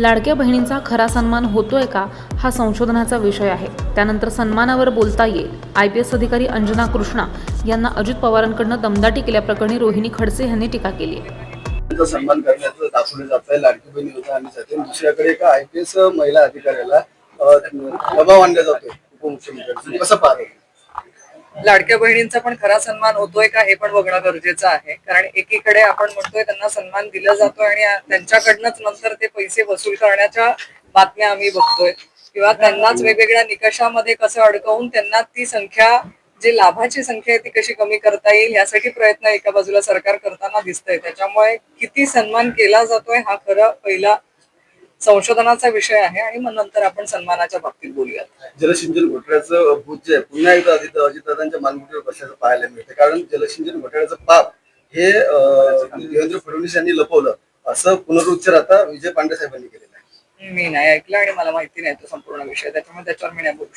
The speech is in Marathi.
लाडक्या बहिणींचा खरा सन्मान होतोय का हा संशोधनाचा विषय आहे. त्यानंतर सन्मानावर बोलता येईल. आय पी एस अधिकारी अंजना कृष्णा यांना अजित पवारांकडनं दमदाटी केल्याप्रकरणी रोहिणी खडसे यांनी टीका केली आहे. सन्मान करण्याचं दाखवलं जात आहे. लाडकी बहीण योजना आणि जाते दुसऱ्याकडे एका आय पी एस महिला अधिकाऱ्याला दबाव आणला जातोय. उपमुख्यमंत्री कसं पाहतो लाडक्या बहिणींचा पण खरा सन्मान होतोय का हे पण बघणं गरजेचं आहे. कारण एकीकडे आपण म्हणतोय त्यांना सन्मान दिला जातोय आणि त्यांच्याकडनंच नंतर ते पैसे वसूल करण्याच्या बातम्या आम्ही बघतोय. किंवा त्यांनाच वेगवेगळ्या निकषामध्ये कसं अडकवून त्यांना ती संख्या जी लाभाची संख्या आहे ती कशी कमी करता येईल यासाठी प्रयत्न एका बाजूला सरकार करताना दिसतंय. त्याच्यामुळे किती सन्मान केला जातोय हा खरं पहिला संशोधनाचा विषय आहे आणि मग नंतर आपण सन्मानाच्या बाबतीत बोलूयात. जलसिंचन घोटाळ्याचं भूत जे आहे पुन्हा एकदा अजित अजितदादांच्या मालमोठीवर बसल्याचं पाहायला मिळतं. कारण जलसिंचन घोटाळ्याचं पाप हे देवेंद्र फडणवीस यांनी लपवलं. असं पुनरुच्चार आता विजय पांडे साहेबांनी केलेला आहे. मी नाही ऐकलं आणि मला माहिती नाही तो संपूर्ण विषय. त्याच्यामुळे त्याच्यावर मी नाही बोलू